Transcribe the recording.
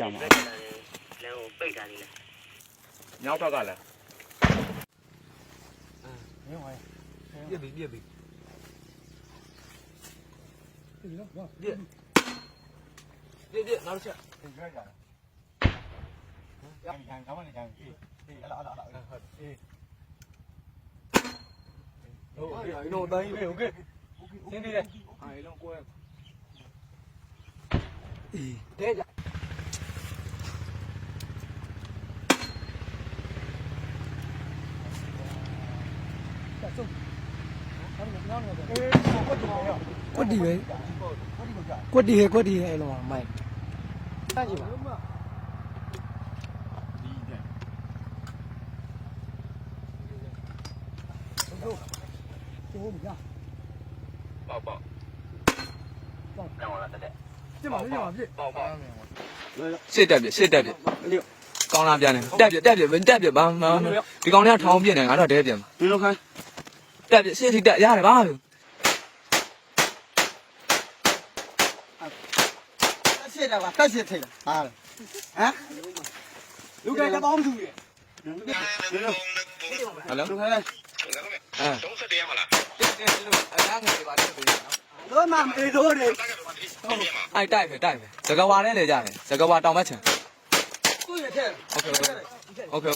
ကြမှာ လမ်းကိုပိတ်တာလေးလား မြောက်ဘက်ကလည်း ပြစ်ပြီပြစ်ပြီပြစ်ပြစ်ပြစ်နောက်တစ်ချက် ဒီကြကြရမ်းခံကောင်းနေကြပြီအေးအဲ့လားအဲ့လားအေး ဟုတ်ကဲ့နော်တိုင်းပြီโอเคစင်းသေးတယ်အားလုံးကိုယ်အေးတဲ့ကြ ကွက်တီပဲကွက်တီဟဲကွက်တီဟဲအဲ့လိုမိုက်တန်းကြည့်ပါဒီတဲ့ပေါက်ပေါက်တောင်းလာတက်တက်ပြစ်ပါပြစ်ပါပြစ်ပေါက်ပေါက်ရှစ်တက်ပြရှစ်တက်ပြကောင်းလာပြန်တယ်တက်ပြတက်ပြတက်ပြဘာမှဒီကောင်တွေကထောင်းပြနေငါတော့တဲပြန်ဒီလိုခိုင်း တက်ပြရှစ်ထိတက်ရတယ်ဘာလို့ ရှစ်တာပါတက်ရှစ်ထိတာဟာဟမ်လူကလည်းပေါင်းသူရဲ့ဒီလို ဟယ်လို လူခိုင်းလိုက် အဲ 30တရားမလား အလားငယ်ပါတက်ပြီနော် တော့မှမေတော့တယ် အိုက်တိုက်ပဲတိုက်ပဲဇကဝါနဲ့လေကြတယ်ဇကဝါတောင်မချင် သူ့ရဲ့တဲ့ โอเคโอเคโอเค